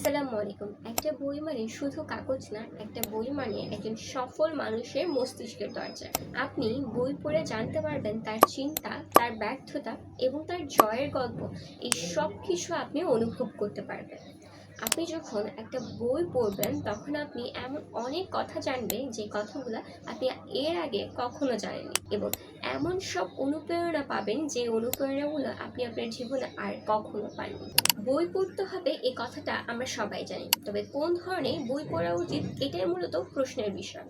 আসসালামু আলাইকুম। একটা বই মানে শুধু কাগজ না, একটা বই মানে একজন সফল মানুষের মস্তিষ্কের দরজা। আপনি বই পড়ে জানতে পারবেন তার চিন্তা, তার ব্যর্থতা এবং তার জয়ের গল্প। এই সব কিছু আপনি অনুভব করতে পারবেন। আপনি যখন একটা বই পড়বেন, তখন আপনি এমন অনেক কথা জানবেন, যে কথাগুলো আপনি এর আগে কখনো জানেননি এবং এমন সব অনুপ্রেরণা পাবেন, যে অনুপ্রেরণাগুলো আপনি আপনার জীবনে আর কখনো পাননি। বই পড়তে হবে এই কথাটা আমরা সবাই জানি। তবে কোন ধরনের বই পড়া উচিত, এটাই মূলত প্রশ্নের বিষয়।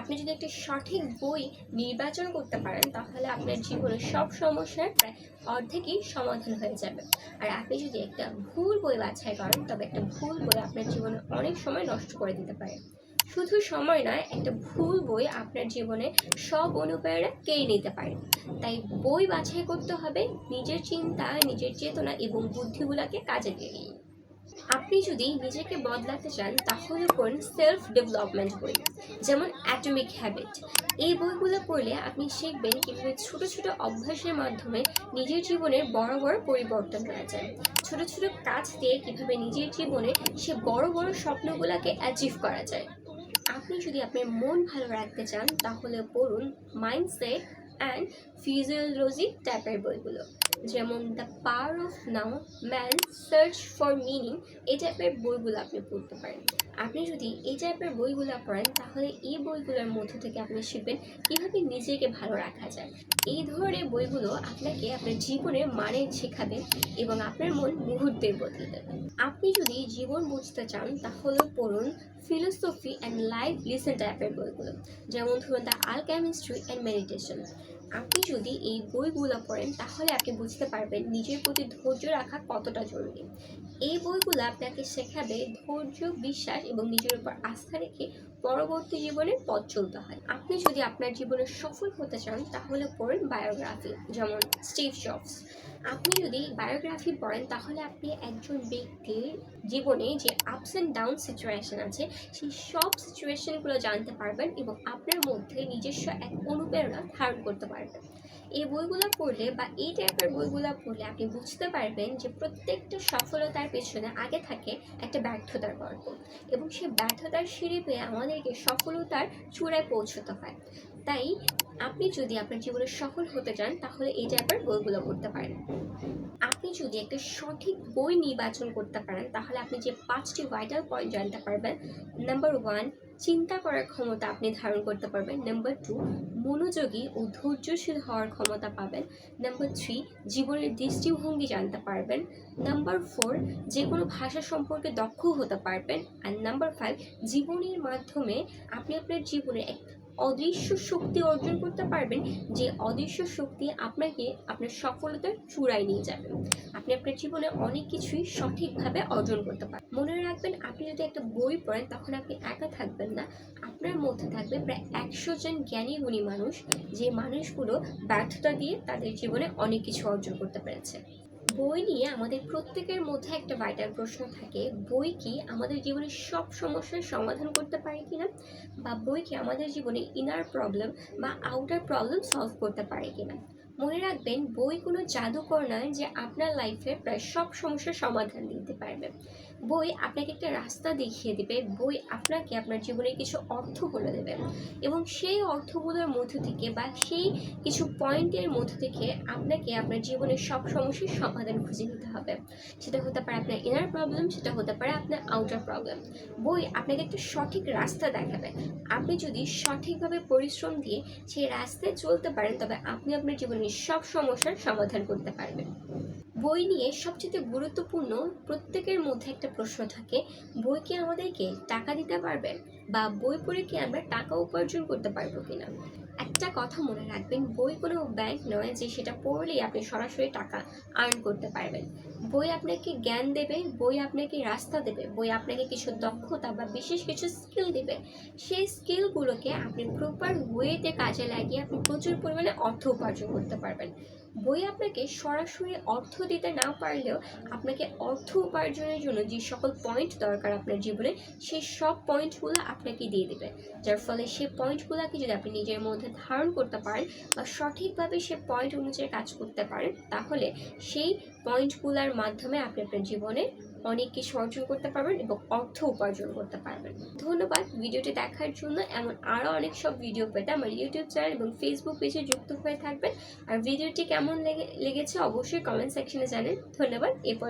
আপনি যদি একটি সঠিক বই নির্বাচন করতে পারেন, তাহলে আপনার জীবনের সব সমস্যার প্রায় অর্ধেকই সমাধান হয়ে যাবে। আর আপনি যদি একটা ভুল বই বাছাই করেন, তবে একটা ভুল বই আপনার জীবনে অনেক সময় নষ্ট করে দিতে পারে। শুধু সময় নয়, একটা ভুল বই আপনার জীবনে সব অনুপ্রেরণা কেড়ে নিতে পারে। তাই বই বাছাই করতে হবে, নিজের চিন্তা, নিজের চেতনা এবং বুদ্ধিগুলোকে কাজে দিয়ে। আপনি যদি নিজেকে বদলাতে চান, তাহলে করুন সেলফ ডেভেলপমেন্ট বই, যেমন অ্যাটমিক হ্যাবিট এই বইগুলো পড়লে আপনি শিখবেন কীভাবে ছোট ছোট অভ্যাসের মাধ্যমে নিজের জীবনের বড় বড় পরিবর্তন করা যায়। ছোট ছোট কাজ দিয়ে কীভাবে নিজের জীবনে সে বড় বড় স্বপ্নগুলোকে অ্যাচিভ করা যায়। আপনি যদি আপনার মন ভালো রাখতে চান, তাহলে পড়ুন মাইন্ডসেট অ্যান্ড ফিজিওলজি টাইপের বইগুলো। যেমন the power of now man search for meaning এই টাইপের বইগুলো আপনি পড়তে পারেন। আপনি যদি এই টাইপের বইগুলো পড়েন, তাহলে এই বইগুলোর মধ্য থেকে আপনি শিখবেন কীভাবে নিজেকে ভালো রাখা যায়। এই ধরনের বইগুলো আপনাকে আপনার জীবনের মানে শেখাবে এবং আপনার মন মুহূর্তে বদলে দেবে। আপনি যদি জীবন বুঝতে চান, তাহলে পড়ুন ফিলোসফি অ্যান্ড লাইফ লিসেন টাইপের বইগুলো। যেমন ধরুন দ্য আলকেমিস্ট্রি অ্যান্ড মেডিটেশন আপনি যদি এই বইগুলো পড়েন, তাহলে আপনি বুঝতে পারবেন নিজের প্রতি ধৈর্য রাখা কতটা জরুরি। এই বইগুলো আপনাকে শেখাবে ধৈর্য, বিশ্বাস এবং নিজের উপর আস্থা রেখে পরবর্তী জীবনে পথ চলতে হয়। আপনি যদি আপনার জীবনে সফল হতে চান, তাহলে পড়েন বায়োগ্রাফি যেমন স্টিভ জবস। আপনি যদি বায়োগ্রাফি পড়েন, তাহলে আপনি একজন ব্যক্তির জীবনে যে আপস অ্যান্ড ডাউন সিচুয়েশন আছে, সেই সব সিচুয়েশনগুলো জানতে পারবেন এবং আপনার মধ্যে নিজস্ব এক অনুপ্রেরণা ধারণ করতে পারবেন। এই বইগুলো পড়লে বা এই টাইপের বইগুলো পড়লে আপনি বুঝতে পারবেন যে প্রত্যেকটা সফলতার পেছনে আগে থাকে একটা ব্যর্থতার গল্প এবং সেই ব্যর্থতার সিঁড়ি পেয়ে আমাদেরকে সফলতার চূড়ায় পৌঁছতে হয়। তাই আপনি যদি আপনার জীবনে সফল হতে চান, তাহলে এই টাইপের বইগুলো পড়তে পারেন। আপনি যদি একটা সঠিক বই নির্বাচন করতে পারেন, তাহলে আপনি যে পাঁচটি ভাইটাল পয়েন্ট জানতে পারবেন নাম্বার ওয়ান চিন্তা করার ক্ষমতা আপনি ধারণ করতে পারবেন নাম্বার টু মনোযোগী ও ধৈর্যশীল হওয়ার ক্ষমতা পাবেন নাম্বার থ্রি জীবনের দৃষ্টিভঙ্গি জানতে পারবেন নাম্বার ফোর যে কোনো ভাষা সম্পর্কে দক্ষ হতে পারবেন আর নাম্বার ফাইভ জীবনের মাধ্যমে আপনি আপনার জীবনে এক অদৃশ্য শক্তি অর্জন করতে পারবেন, যে অদৃশ্য শক্তি আপনাকে আপনার সফলতার চূড়ায় নিয়ে যাবে। আপনি আপনার জীবনে অনেক কিছুই সঠিকভাবে অর্জন করতে পারেন মনে রাখবেন, আপনি যদি একটা বই পড়েন, তখন আপনি একা থাকবেন না। আপনার মধ্যে থাকবে প্রায় একশো জন জ্ঞানী, গুণী মানুষ, যে মানুষগুলো ব্যর্থতা দিয়ে তাদের জীবনে অনেক কিছু অর্জন করতে পেরেছে। বই নিয়ে আমাদের প্রত্যেকের মধ্যে একটা ভাইটাল প্রশ্ন থাকে, বই কি আমাদের জীবনে সব সমস্যার সমাধান করতে পারে কিনা? বা বই কি আমাদের জীবনে ইনার প্রবলেম বা আউটার প্রবলেম সলভ করতে পারে কিনা? মনে রাখবেন বই কোনো জাদুকর নয় যে আপনার লাইফে প্রায় সব সমস্যার সমাধান দিতে পারবে। বই আপনাকে একটা রাস্তা দেখিয়ে দেবে, বই আপনাকে আপনার জীবনে কিছু অর্থ বলে দেবে এবং সেই অর্থগুলোর মধ্য থেকে বা সেই কিছু পয়েন্টের মধ্য থেকে আপনাকে আপনার জীবনের সব সমস্যার সমাধান খুঁজে নিতে হবে। সেটা হতে পারে আপনার ইনার প্রবলেম সেটা হতে পারে আপনার আউটার প্রবলেম বই আপনাকে একটা সঠিক রাস্তা দেখাবে। আপনি যদি সঠিকভাবে পরিশ্রম দিয়ে সেই রাস্তায় চলতে পারেন, তবে আপনি আপনার জীবনের সব সমস্যার সমাধান করতে পারবেন বই নিয়ে সবচেয়ে গুরুত্বপূর্ণ প্রত্যেকের মধ্যে একটা প্রশ্ন থাকে, বই কি আমাদেরকে টাকা দিতে পারবে? বা বই পড়ে কি আমরা টাকা উপার্জন করতে পারব কিনা? কথা মনে রাখবেন, বই কোনো ব্যাংক নয় যে সেটা পড়লেই আপনি সরাসরি টাকা আর্ন করতে পারবেন। বই আপনাকে জ্ঞান দেবে, বই আপনাকে রাস্তা দেবে, বই আপনাকে কিছু দক্ষতা বা বিশেষ কিছু স্কিল দেবে। সেই স্কিলগুলোকে আপনি প্রপার ওয়েতে কাজে লাগিয়ে আপনি প্রচুর পরিমাণে অর্থ উপার্জন করতে পারবেন। বই আপনাকে সরাসরি অর্থ দিতে না পারলেও আপনাকে অর্থ উপার্জনের জন্য যে সকল পয়েন্ট দরকার আপনার জীবনে, সেই সব পয়েন্টগুলো আপনাকে দিয়ে দেবে। যার ফলে সেই পয়েন্টগুলোকে যদি আপনি নিজের মধ্যে ধারণ করতে পারেন বা সঠিকভাবে সে পয়েন্ট অনুযায়ী কাজ করতে পারেন, তাহলে সেই পয়েন্টগুলোর মাধ্যমে আপনি আপনার জীবনে অনেক কিছু অর্জন করতে পারবেন এবং অর্থ উপার্জন করতে পারবেন। ধন্যবাদ ভিডিওটি দেখার জন্য। এমন আরও অনেক সব ভিডিও পেতে আমার ইউটিউব চ্যানেল এবং ফেসবুক পেজে যুক্ত হয়ে থাকবেন। আর ভিডিওটি কেমন লেগে, লেগেছে অবশ্যই কমেন্ট সেকশনে জানেন। ধন্যবাদ। এরপর